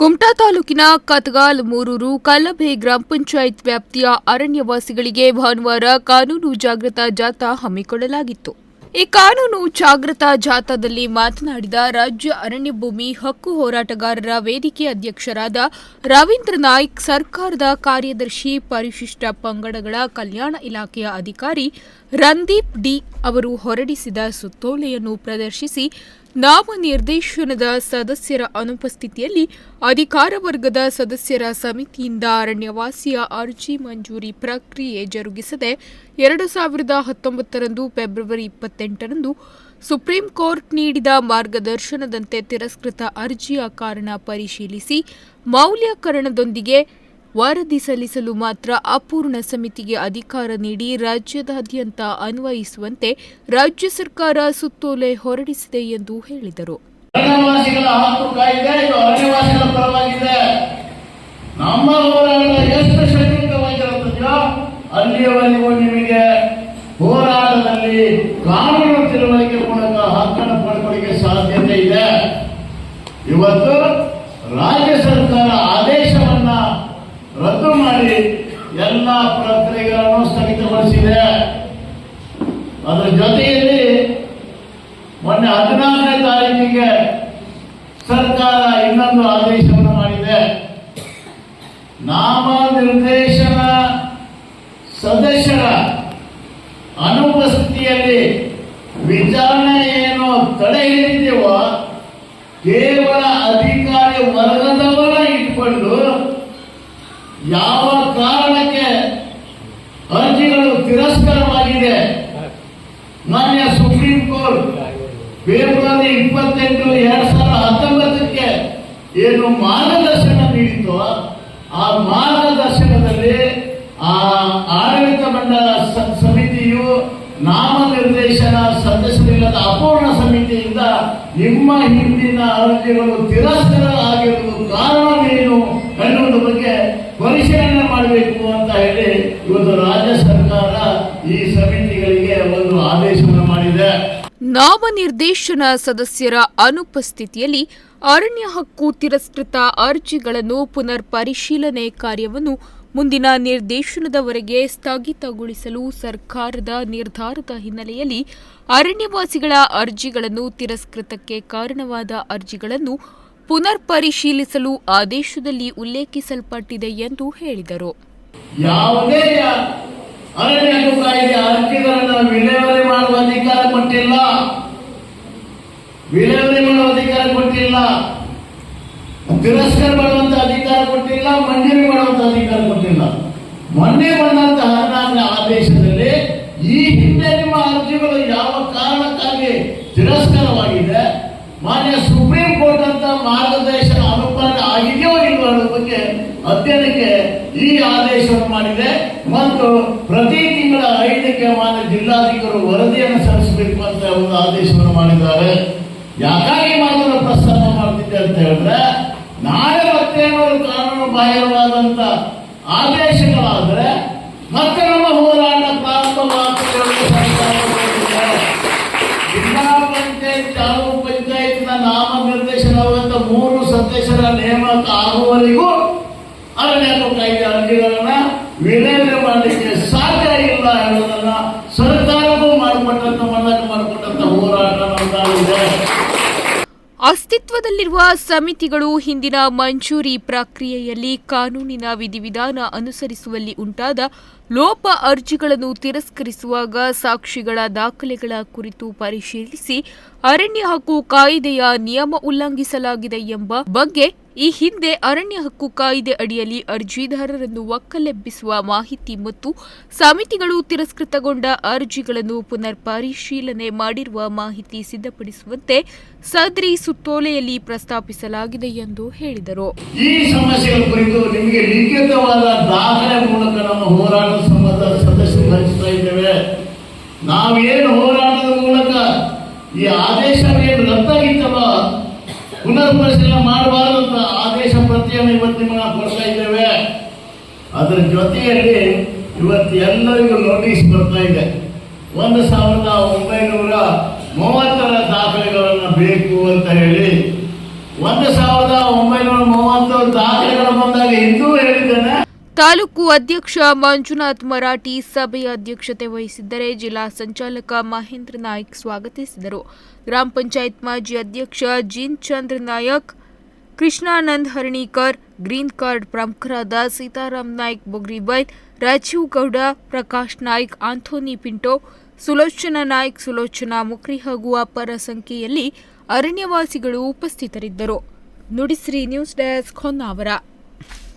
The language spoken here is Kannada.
ಕುಮಟಾ ತಾಲೂಕಿನ ಕತ್ಗಾಲ್ ಮೂರೂರು ಕಲ್ಲಭೆ ಗ್ರಾಮ ಪಂಚಾಯತ್ ವ್ಯಾಪ್ತಿಯ ಅರಣ್ಯವಾಸಿಗಳಿಗೆ ಭಾನುವಾರ ಕಾನೂನು ಜಾಗೃತಾ ಜಾಥಾ ಹಮ್ಮಿಕೊಳ್ಳಲಾಗಿತ್ತು. ಈ ಕಾನೂನು ಜಾಗೃತಾ ಜಾಥಾದಲ್ಲಿ ಮಾತನಾಡಿದ ರಾಜ್ಯ ಅರಣ್ಯ ಭೂಮಿ ಹಕ್ಕು ಹೋರಾಟಗಾರರ ವೇದಿಕೆ ಅಧ್ಯಕ್ಷರಾದ ರವೀಂದ್ರ ನಾಯ್ಕ್, ಸರ್ಕಾರದ ಕಾರ್ಯದರ್ಶಿ ಪರಿಶಿಷ್ಟ ಪಂಗಡಗಳ ಕಲ್ಯಾಣ ಇಲಾಖೆಯ ಅಧಿಕಾರಿ ರಂದೀಪ್ ಡಿ ಅವರು ಹೊರಡಿಸಿದ ಸುತ್ತೋಲೆಯನ್ನು ಪ್ರದರ್ಶಿಸಿ ನಾಮನಿರ್ದೇಶನದ ಸದಸ್ಯರ ಅನುಪಸ್ಥಿತಿಯಲ್ಲಿ ಅಧಿಕಾರ ವರ್ಗದ ಸದಸ್ಯರ ಸಮಿತಿಯಿಂದ ಅರಣ್ಯವಾಸಿಯ ಅರ್ಜಿ ಮಂಜೂರಿ ಪ್ರಕ್ರಿಯೆ ಜರುಗಿಸದೆ ಎರಡು ಸಾವಿರದ ಹತ್ತೊಂಬತ್ತರಂದು ಫೆಬ್ರವರಿ ಇಪ್ಪತ್ತೆಂಟರಂದು ಸುಪ್ರೀಂ ಕೋರ್ಟ್ ನೀಡಿದ ಮಾರ್ಗದರ್ಶನದಂತೆ ತಿರಸ್ಕೃತ ಅರ್ಜಿಯ ಕಾರಣ ಪರಿಶೀಲಿಸಿ ಮೌಲ್ಯಕರಣದೊಂದಿಗೆ ವರದಿ ಸಲ್ಲಿಸಲು ಮಾತ್ರ ಅಪೂರ್ಣ ಸಮಿತಿಗೆ ಅಧಿಕಾರ ನೀಡಿ ರಾಜ್ಯದಾದ್ಯಂತ ಅನ್ವಯಿಸುವಂತೆ ರಾಜ್ಯ ಸರ್ಕಾರ ಸುತ್ತೋಲೆ ಹೊರಡಿಸಿದೆ ಎಂದು ಹೇಳಿದರು. ಅಲ್ಲಿಯವರೆಗೂ ನಿಮಗೆ ಹೋರಾಟದಲ್ಲಿ ಕಾನೂನು ತಿಳುವಳಿಕೆ ಮೂಲಕ ಹಕ್ಕನ್ನು ಪಡ್ಕೊಳ್ಳಿಕ್ಕೆ ಸಾಧ್ಯತೆ ಇದೆ. ಇವತ್ತು ರಾಜ್ಯ ಸರ್ಕಾರ ಎಲ್ಲ ಪ್ರಕ್ರಿಯೆಗಳನ್ನು ಸ್ಥಗಿತಗೊಳಿಸಿದೆ. ಅದರ ಜೊತೆಯಲ್ಲಿ ಮೊನ್ನೆ ಹದಿನಾಲ್ಕನೇ ತಾರೀಕಿಗೆ ಸರ್ಕಾರ ಇನ್ನೊಂದು ಆದೇಶವನ್ನು ಮಾಡಿದೆ. ನಾಮ ನಿರ್ದೇಶನ ಸದಸ್ಯರ ಅನುಪಸ್ಥಿತಿಯಲ್ಲಿ ವಿಚಾರಣೆ ಏನು ತಡೆ ಹಿಡಿದೆವೋ ಕೇವಲ ಅಧಿಕಾರಿ ವರ್ಗದವರ ಇಟ್ಕೊಂಡು ಯಾವ ಕಾರಣಕ್ಕೆ ಅರ್ಜಿಗಳು ತಿರಸ್ಕಾರವಾಗಿದೆ ಮಾನ್ಯ ಸುಪ್ರೀಂ ಕೋರ್ಟ್ ಫೆಬ್ರವರಿ ಇಪ್ಪತ್ತೆಂಟು ಎರಡ್ ಸಾವಿರದ ಹತ್ತೊಂಬತ್ತಕ್ಕೆ ಏನು ಮಾರ್ಗದರ್ಶನ ನೀಡಿತೋ ಆ ಮಾರ್ಗದರ್ಶನದಲ್ಲಿ ಆ ಆಡಳಿತ ಮಂಡಲ ಸಮಿತಿಯು ನಾಮನಿರ್ದೇಶನ ಸದಸ್ಯರಿಲ್ಲದ ಅಪೂರ್ಣ ಸಮಿತಿಯಿಂದ ನಿಮ್ಮ ಹಿಂದಿನ ಅರ್ಜಿಗಳು ತಿರಸ್ಕಾರ ಆಗಿರುವುದು ನಾಮನಿರ್ದೇಶನ ಸದಸ್ಯರ ಅನುಪಸ್ಥಿತಿಯಲ್ಲಿ ಅರಣ್ಯ ಹಕ್ಕು ತಿರಸ್ಕೃತ ಅರ್ಜಿಗಳನ್ನು ಪುನರ್ ಪರಿಶೀಲನೆ ಕಾರ್ಯವನ್ನು ಮುಂದಿನ ನಿರ್ದೇಶನದವರೆಗೆ ಸ್ಥಗಿತಗೊಳಿಸಲು ಸರ್ಕಾರದ ನಿರ್ಧಾರದ ಹಿನ್ನೆಲೆಯಲ್ಲಿ ಅರಣ್ಯವಾಸಿಗಳ ಅರ್ಜಿಗಳನ್ನು ತಿರಸ್ಕೃತಕ್ಕೆ ಕಾರಣವಾದ ಅರ್ಜಿಗಳನ್ನು ಪುನರ್ ಪರಿಶೀಲಿಸಲು ಆದೇಶದಲ್ಲಿ ಉಲ್ಲೇಖಿಸಲ್ಪಟ್ಟಿದೆ ಎಂದು ಹೇಳಿದರು. ಅರಣ್ಯ ಹಕ್ಕು ಕಾಯ್ದೆ ಅರ್ಜಿಗಳನ್ನು ವಿಲೇವಾರಿ ಮಾಡುವ ಅಧಿಕಾರ ಕೊಟ್ಟಿಲ್ಲ. ವಿಲೇವಾರಿ ಮಾಡುವ ಅಧಿಕಾರ ಕೊಟ್ಟಿಲ್ಲ. ತಿರಸ್ಕಾರ ಮಾಡುವಂತ ಅಧಿಕಾರ ಕೊಟ್ಟಿಲ್ಲ ಮಂಜೂರಿ ಮಾಡುವಂತ ಅಧಿಕಾರ ಕೊಟ್ಟಿಲ್ಲ. ಮೊನ್ನೆ ಬಂದಂತಹ ಹದಿನಾಲ್ಕನೇ ಆದೇಶದಲ್ಲಿ ಈ ಹಿಂದೆ ನಿಮ್ಮ ಅರ್ಜಿಗಳು ಯಾವ ಕಾರಣಕ್ಕಾಗಿ ತಿರಸ್ಕಾರವಾಗಿದೆ? ಮಾನ್ಯ ಸುಪ್ರೀಂ ಕೋರ್ಟ್ ಅಂತ ಮಾರ್ಗದರ್ಶನ ಅನುಪಾಲನೆ ಆಗಿದೆಯೋ ಇಲ್ವೋ ಅನ್ನೋ ಬಗ್ಗೆ ಅಧ್ಯಯನಕ್ಕೆ ಈ ಆದೇಶವನ್ನು ಮಾಡಿದೆ ಮತ್ತು ಪ್ರತಿ ತಿಂಗಳ ಐದಕ್ಕೆ ಮಾನ್ಯ ಜಿಲ್ಲಾಧಿಕಾರಿ ವರದಿಯನ್ನು ಸಲ್ಲಿಸಬೇಕು ಅಂತ ಒಂದು ಆದೇಶವನ್ನು ಮಾಡಿದ್ದಾರೆ. ಯಾಕಾಗಿ ಮಾತನ್ನು ಪ್ರಸ್ತಾಪ ಮಾಡ್ತಿದ್ದೆ ಅಂತ ಹೇಳಿದ್ರೆ, ನಾಳೆ ಮತ್ತೇನಾದ್ರು ಕಾನೂನು ಬಾಹಿರವಾದಂತ ಆದೇಶಗಳಾದ್ರೆ ಮತ್ತೆ ನಮ್ಮ ಹೋರಾಟ ಜಿಲ್ಲಾ ಪಂಚಾಯತ್ ನಾಮ ನಿರ್ದೇಶನವಾದಂತ ಮೂರು ಸದಸ್ಯರ ನೇಮಕ ಆಗುವವರೆಗೂ ಸಾಧ್ಯ ಇಲ್ಲ ಹೋರಾಟ ಅಸ್ತಿತ್ವದಲ್ಲಿರುವ ಸಮಿತಿಗಳು ಹಿಂದಿನ ಮಂಜೂರಿ ಪ್ರಕ್ರಿಯೆಯಲ್ಲಿ ಕಾನೂನಿನ ವಿಧಿವಿಧಾನ ಅನುಸರಿಸುವಲ್ಲಿ ಉಂಟಾದ ಲೋಪ ಅರ್ಜಿಗಳನ್ನು ತಿರಸ್ಕರಿಸುವಾಗ ಸಾಕ್ಷಿಗಳ ದಾಖಲೆಗಳ ಕುರಿತು ಪರಿಶೀಲಿಸಿ ಅರಣ್ಯ ಹಕ್ಕು ಕಾಯ್ದೆಯ ನಿಯಮ ಉಲ್ಲಂಘಿಸಲಾಗಿದೆ ಎಂಬ ಬಗ್ಗೆ ಈ ಹಿಂದೆ ಅರಣ್ಯ ಹಕ್ಕು ಕಾಯ್ದೆ ಅಡಿಯಲ್ಲಿ ಅರ್ಜಿದಾರರನ್ನು ಒಕ್ಕಲೆಬ್ಬಿಸುವ ಮಾಹಿತಿ ಮತ್ತು ಸಮಿತಿಗಳು ತಿರಸ್ಕೃತಗೊಂಡ ಅರ್ಜಿಗಳನ್ನು ಪುನರ್ ಪರಿಶೀಲನೆ ಮಾಡಿರುವ ಮಾಹಿತಿ ಸಿದ್ಧಪಡಿಸುವಂತೆ ಸದ್ರಿ ಸುತ್ತೋಲೆಯಲ್ಲಿ ಪ್ರಸ್ತಾಪಿಸಲಾಗಿದೆ ಎಂದು ಹೇಳಿದರು. ಈ ಸಮಸ್ಯೆಗಳ ಕುರಿತು ನಿಮಗೆ ಲಿಖಿತವಾದ ದಾಖಲೆ ಮೂಲಕ ನಮ್ಮ ಸಂಬಂಧ ಸದಸ್ಯರು ಭರಿಸ್ತಾ ಇದ್ದೇವೆ. ನಾವೇನು ಹೋರಾಟದ ಮೂಲಕ ಈ ಆದೇಶ ರದ್ದಾಗಿತ್ತಲ್ಲ ಪುನರ್ ಪರಿಶೀಲನೆ ಮಾಡಬಾರದು ಅಂತ ಆದೇಶ ಪ್ರತಿಯನ್ನು ಇವತ್ತು ನಿಮಗೆ ನಾವು ಕೊಡ್ತಾ ಇದ್ದೇವೆ. ಅದರ ಜೊತೆಯಲ್ಲಿ ಇವತ್ತು ಎಲ್ಲರಿಗೂ ನೋಟಿಸ್ ಬರ್ತಾ ಇದೆ. ಒಂದು ಸಾವಿರದ ಒಂಬೈನೂರ ಮೂವತ್ತರ ದಾಖಲೆಗಳನ್ನು ಬೇಕು ಅಂತ ಹೇಳಿ, ಒಂದು ಸಾವಿರದ ಒಂಬೈನೂರ ಮೂವತ್ತು ದಾಖಲೆಗಳು ಬಂದಾಗ ಹೇಳಿದ್ದೇನೆ ತಾಲೂಕು ಅಧ್ಯಕ್ಷ ಮಂಜುನಾಥ್ ಮರಾಠಿ ಸಭೆಯ ಅಧ್ಯಕ್ಷತೆ ವಹಿಸಿದ್ದರೆ ಜಿಲ್ಲಾ ಸಂಚಾಲಕ ಮಹೇಂದ್ರ ನಾಯ್ಕ್ ಸ್ವಾಗತಿಸಿದರು. ಗ್ರಾಮ ಪಂಚಾಯತ್ ಮಾಜಿ ಅಧ್ಯಕ್ಷ ಜಿನ್ ಚಂದ್ರ ನಾಯಕ್, ಕೃಷ್ಣಾನಂದ್ ಹರ್ಣಿಕರ್, ಗ್ರೀನ್ ಕಾರ್ಡ್ ಪ್ರಮುಖರಾದ ಸೀತಾರಾಮ್ ನಾಯ್ಕ್ ಬೊಗ್ರಿಬೈಲ್ ರಾಜೀವ್ ಗೌಡ, ಪ್ರಕಾಶ್ ನಾಯ್ಕ್, ಆಂಥೋನಿ ಪಿಂಟೋ, ಸುಲೋಚನಾ ನಾಯ್ಕ್, ಸುಲೋಚನಾ ಮುಕ್ರಿ ಹಾಗೂ ಅಪರ ಸಂಖ್ಯೆಯಲ್ಲಿ ಅರಣ್ಯವಾಸಿಗಳು ಉಪಸ್ಥಿತರಿದ್ದರು. Nudisiri news desk Honnavar.